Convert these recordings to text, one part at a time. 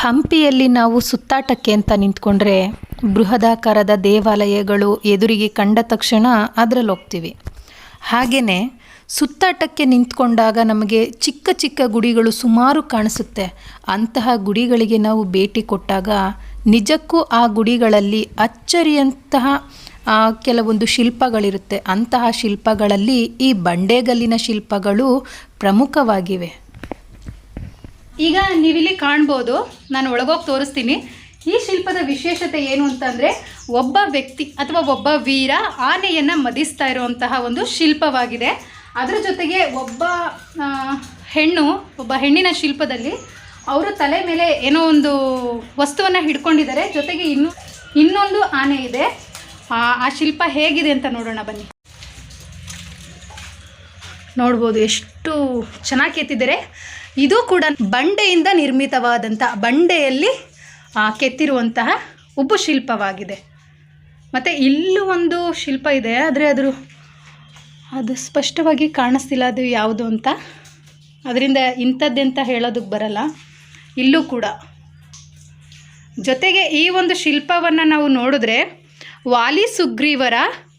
ಹಂಪಿಯಲ್ಲಿ ನಾವು ಸುತ್ತಾಟಕ್ಕೆ ಅಂತ ನಿಂತ್ಕೊಂಡ್ರೆ ಬೃಹದಾಕಾರದ ದೇವಾಲಯಗಳು ಎದುರಿಗೆ ಕಂಡ ತಕ್ಷಣ ಅದರಲ್ಲಿ ಹೋಗ್ತೀವಿ. ಹಾಗೆಯೇ ಸುತ್ತಾಟಕ್ಕೆ ನಿಂತ್ಕೊಂಡಾಗ ನಮಗೆ ಚಿಕ್ಕ ಚಿಕ್ಕ ಗುಡಿಗಳು ಸುಮಾರು ಕಾಣಿಸುತ್ತೆ. ಅಂತಹ ಗುಡಿಗಳಿಗೆ ನಾವು ಭೇಟಿ ಕೊಟ್ಟಾಗ ನಿಜಕ್ಕೂ ಆ ಗುಡಿಗಳಲ್ಲಿ ಅಚ್ಚರಿಯಂತಹ ಕೆಲವೊಂದು ಶಿಲ್ಪಗಳಿರುತ್ತೆ. ಅಂತಹ ಶಿಲ್ಪಗಳಲ್ಲಿ ಈ ಬಂಡೆಗಲ್ಲಿನ ಶಿಲ್ಪಗಳು ಪ್ರಮುಖವಾಗಿವೆ. ಈಗ ನೀವಿಲ್ಲಿ ಕಾಣ್ಬೋದು, ನಾನು ಒಳಗೋಗಿ ತೋರಿಸ್ತೀನಿ. ಈ ಶಿಲ್ಪದ ವಿಶೇಷತೆ ಏನು ಅಂತಂದರೆ, ಒಬ್ಬ ವ್ಯಕ್ತಿ ಅಥವಾ ಒಬ್ಬ ವೀರ ಆನೆಯನ್ನು ಮದಿಸ್ತಾ ಇರುವಂತಹ ಒಂದು ಶಿಲ್ಪವಾಗಿದೆ. ಅದರ ಜೊತೆಗೆ ಒಬ್ಬ ಹೆಣ್ಣು, ಒಬ್ಬ ಹೆಣ್ಣಿನ ಶಿಲ್ಪದಲ್ಲಿ ಅವರು ತಲೆ ಮೇಲೆ ಏನೋ ಒಂದು ವಸ್ತುವನ್ನು ಹಿಡ್ಕೊಂಡಿದ್ದಾರೆ. ಜೊತೆಗೆ ಇನ್ನು, ಇನ್ನೊಂದು ಆನೆ ಇದೆ. ಆ ಶಿಲ್ಪ ಹೇಗಿದೆ ಅಂತ ನೋಡೋಣ ಬನ್ನಿ. ನೋಡ್ಬೋದು ಎಷ್ಟು ಚೆನ್ನಾಗಿ ಕೆತ್ತಿದ್ದಾರೆ ಇದು ಕೂಡ ಬಂಡೆಯಿಂದ ನಿರ್ಮಿತವಾದಂಥ ಬಂಡೆಯಲ್ಲಿ ಕೆತ್ತಿರುವಂತಹ ಉಬ್ಬು ಶಿಲ್ಪವಾಗಿದೆ. ಮತ್ತು ಇಲ್ಲೂ ಒಂದು ಶಿಲ್ಪ ಇದೆ, ಆದರೆ ಅದ್ರ ಅದು ಸ್ಪಷ್ಟವಾಗಿ ಕಾಣಿಸ್ತಿಲ್ಲ, ಅದು ಯಾವುದು ಅಂತ. ಅದರಿಂದ ಇಂಥದ್ದೆಂತ ಹೇಳೋದಕ್ಕೆ ಬರಲ್ಲ. ಇಲ್ಲೂ ಕೂಡ. ಜೊತೆಗೆ ಈ ಒಂದು ಶಿಲ್ಪವನ್ನು ನಾವು ನೋಡಿದ್ರೆ, ವಾಲಿ ಸುಗ್ರೀವರ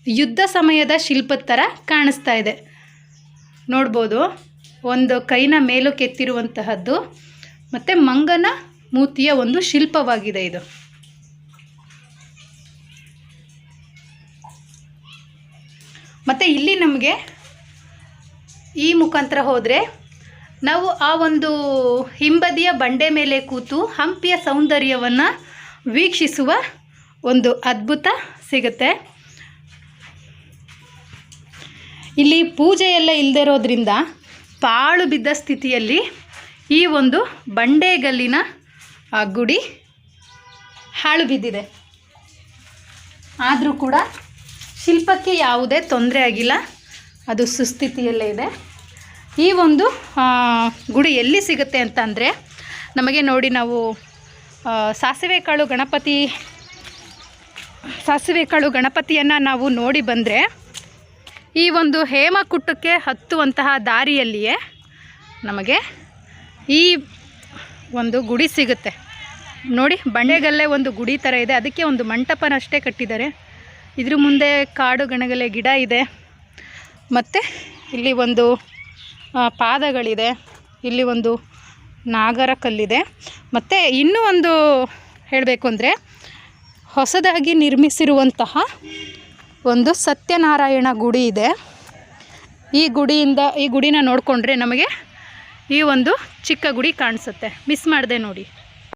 ಯುದ್ಧ ಸಮಯದ ಶಿಲ್ಪದ ಥರ ಕಾಣಿಸ್ತಾ ಇದೆ. ನೋಡ್ಬೋದು. ಒಂದು ಕೈನ ಮೇಲು ಕೆತ್ತಿರುವಂತಹದ್ದು, ಮತ್ತು ಮಂಗನ ಮೂತಿಯ ಒಂದು ಶಿಲ್ಪವಾಗಿದೆ ಇದು. ಮತ್ತು ಇಲ್ಲಿ ನಮಗೆ ಈ ಮುಖಾಂತರ ಹೋದರೆ, ನಾವು ಆ ಒಂದು ಹಿಂಬದಿಯ ಬಂಡೆ ಮೇಲೆ ಕೂತು ಹಂಪಿಯ ಸೌಂದರ್ಯವನ್ನು ವೀಕ್ಷಿಸುವ ಒಂದು ಅದ್ಭುತ ಸಿಗುತ್ತೆ. ಇಲ್ಲಿ ಪೂಜೆ ಎಲ್ಲ ಇಲ್ಲದೆ ಇರೋದ್ರಿಂದ ಪಾಳು ಬಿದ್ದ ಸ್ಥಿತಿಯಲ್ಲಿ ಈ ಒಂದು ಬಂಡೆಗಲ್ಲಿನ ಗುಡಿ ಹಾಳು ಬಿದ್ದಿದೆ. ಆದರೂ ಕೂಡ ಶಿಲ್ಪಕ್ಕೆ ಯಾವುದೇ ತೊಂದರೆ ಆಗಿಲ್ಲ. ಅದು ಸುಸ್ಥಿತಿಯಲ್ಲೇ ಇದೆ. ಈ ಒಂದು ಗುಡಿ ಎಲ್ಲಿ ಸಿಗುತ್ತೆ ಅಂತ ಅಂದರೆ ನಮಗೆ ನೋಡಿ ನಾವು ಸಾಸಿವೆ ಕಾಳು ಗಣಪತಿ, ಸಾಸಿವೆ ಕಾಳು ಗಣಪತಿಯನ್ನು ನಾವು ನೋಡಿ ಬಂದರೆ ಈ ಒಂದು ಹೇಮಕುಟ್ಟಕ್ಕೆ ಹತ್ತುವಂತಹ ದಾರಿಯಲ್ಲಿಯೇ ನಮಗೆ ಈ ಒಂದು ಗುಡಿ ಸಿಗುತ್ತೆ. ನೋಡಿ, ಬಂಡೆಗಲ್ಲೇ ಒಂದು ಗುಡಿ ಥರ ಇದೆ. ಅದಕ್ಕೆ ಒಂದು ಮಂಟಪನಷ್ಟೇ ಕಟ್ಟಿದ್ದಾರೆ. ಇದ್ರ ಮುಂದೆ ಕಾಡು ಗಣಗಲೆ ಗಿಡ ಇದೆ. ಮತ್ತು ಇಲ್ಲಿ ಒಂದು ಪಾದಗಳಿದೆ. ಇಲ್ಲಿ ಒಂದು ನಾಗರ ಕಲ್ಲಿದೆ. ಮತ್ತು ಇನ್ನೂ ಒಂದು ಹೇಳಬೇಕು ಅಂದರೆ ಹೊಸದಾಗಿ ನಿರ್ಮಿಸಿರುವಂತಹ ಒಂದು ಸತ್ಯನಾರಾಯಣ ಗುಡಿ ಇದೆ. ಈ ಗುಡಿಯಿಂದ, ಈ ಗುಡಿನ ನೋಡಿಕೊಂಡ್ರೆ ನಮಗೆ ಈ ಒಂದು ಚಿಕ್ಕ ಗುಡಿ ಕಾಣಿಸುತ್ತೆ. ಮಿಸ್ ಮಾಡಿದೆ ನೋಡಿ.